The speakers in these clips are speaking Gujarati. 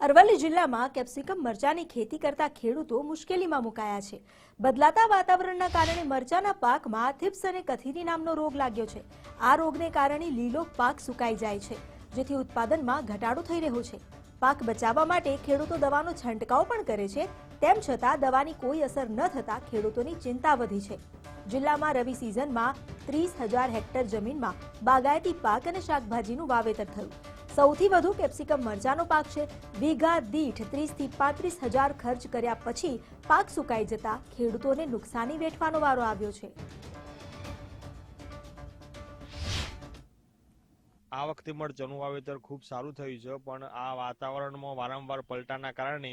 અરવલ્લી જિલ્લામાં કેપ્સિકમ મરચાની ખેતી કરતા ખેડૂતો મુશ્કેલીમાં મુકાયા છે. બદલાતા વાતાવરણના કારણે મરચાના પાકમાં થિપ્સ અને કથીરી નામનો રોગ લાગ્યો છે. આ રોગને કારણે લીલો પાક સુકાઈ જાય છે, જેથી ઉત્પાદનમાં ઘટાડો થઈ રહ્યો છે. પાક બચાવવા માટે ખેડૂતો દવાનો છંટકાવ પણ કરે છે, તેમ છતાં દવાની કોઈ અસર ન થતાં ખેડૂતોની ચિંતા વધી છે. જિલ્લામાં રવિ સિઝનમાં ત્રીસ હજાર હેક્ટર જમીનમાં બાગાયતી પાક અને શાકભાજીનું વાવેતર થયું. સૌથી વધુ કેપ્સિકમ મરચાનો પાક છે. વીઘા દીઠ ત્રીસથી પાંત્રીસ હજાર ખર્ચ કર્યા પછી પાક સુકાઈ જતા ખેડૂતોને નુકસાની વેઠવાનો વારો આવ્યો છે. આ વખતે મરચાંનું વાવેતર ખૂબ સારું થયું છે, પણ આ વાતાવરણમાં વારંવાર પલટાના કારણે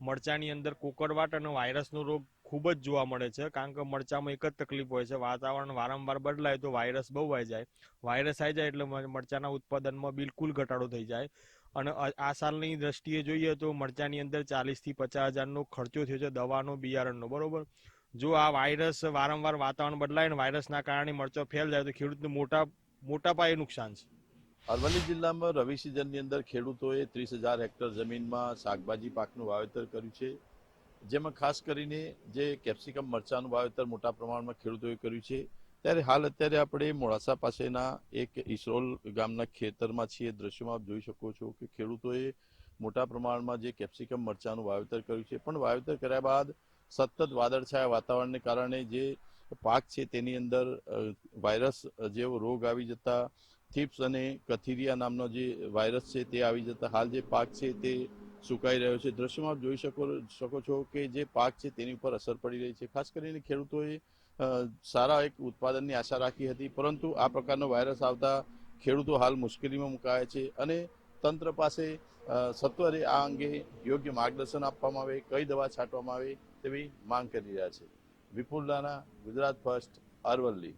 મરચાની અંદર કોકરવાટ અને વાયરસનો રોગ ખૂબ જ જોવા મળે છે, કારણ કે મરચામાં એક જ તકલીફ હોય છે. વાતાવરણ વારંવાર બદલાય તો વાયરસ બહુ આવી જાય. વાયરસ આવી જાય એટલે મરચાના ઉત્પાદનમાં બિલકુલ ઘટાડો થઈ જાય. અને આ સાલની દ્રષ્ટિએ જોઈએ તો મરચાની અંદર ચાલીસથી પચાસ હજારનો ખર્ચો થયો છે, દવાનો, બિયારણનો, બરોબર? જો આ વાયરસ વારંવાર વાતાવરણ બદલાય ને વાયરસના કારણે મરચો ફેલ જાય તો ખેડૂતને મોટા મોટા પાયે નુકસાન છે. અરવલ્લી જિલ્લામાં રવિ સિઝનની અંદર ખેડૂતોએ ત્રીસ હજાર હેક્ટર જમીનમાં શાકભાજી પાકનું વાવેતર કર્યું છે. જેમાં ખાસ કરીને જે કેપ્સિકમ મરચાનું વાવેતર મોટા પ્રમાણમાં ખેડૂતોએ કર્યું છે. ત્યારે હાલ અત્યારે આપણે મોડાસા પાસેના એક ઈસરોલ ગામના ખેતરમાં છીએ. દ્રશ્યમાં આપ જોઈ શકો છો કે ખેડૂતોએ મોટા પ્રમાણમાં જે કેપ્સિકમ મરચાનું વાવેતર કર્યું છે, પણ વાવેતર કર્યા બાદ સતત વાદળછાયા વાતાવરણને કારણે જે પાક છે તેની અંદર વાયરસ જેવો રોગ આવી જતા થીપ્સ અને કથિરિયા નામનો જે વાયરસ છે તે આવી જતા હાલ જે પાક છે તે સુકાઈ રહ્યો છે. દ્રશ્યમાં જોઈ શકો શકો છો કે જે પાક છે તેની ઉપર અસર પડી રહી છે. ખાસ કરીને ખેડૂતોએ સારા એક ઉત્પાદનની આશા રાખી હતી, પરંતુ આ પ્રકારનો વાયરસ આવતા ખેડૂતો હાલ મુશ્કેલીમાં મુકાયા છે અને તંત્ર પાસે સત્વરે આ અંગે યોગ્ય માર્ગદર્શન આપવામાં આવે, કઈ દવા છાંટવામાં આવે તેવી માંગ કરી રહ્યા છે. વિપુલ રાણા, ગુજરાત ફર્સ્ટ, અરવલ્લી.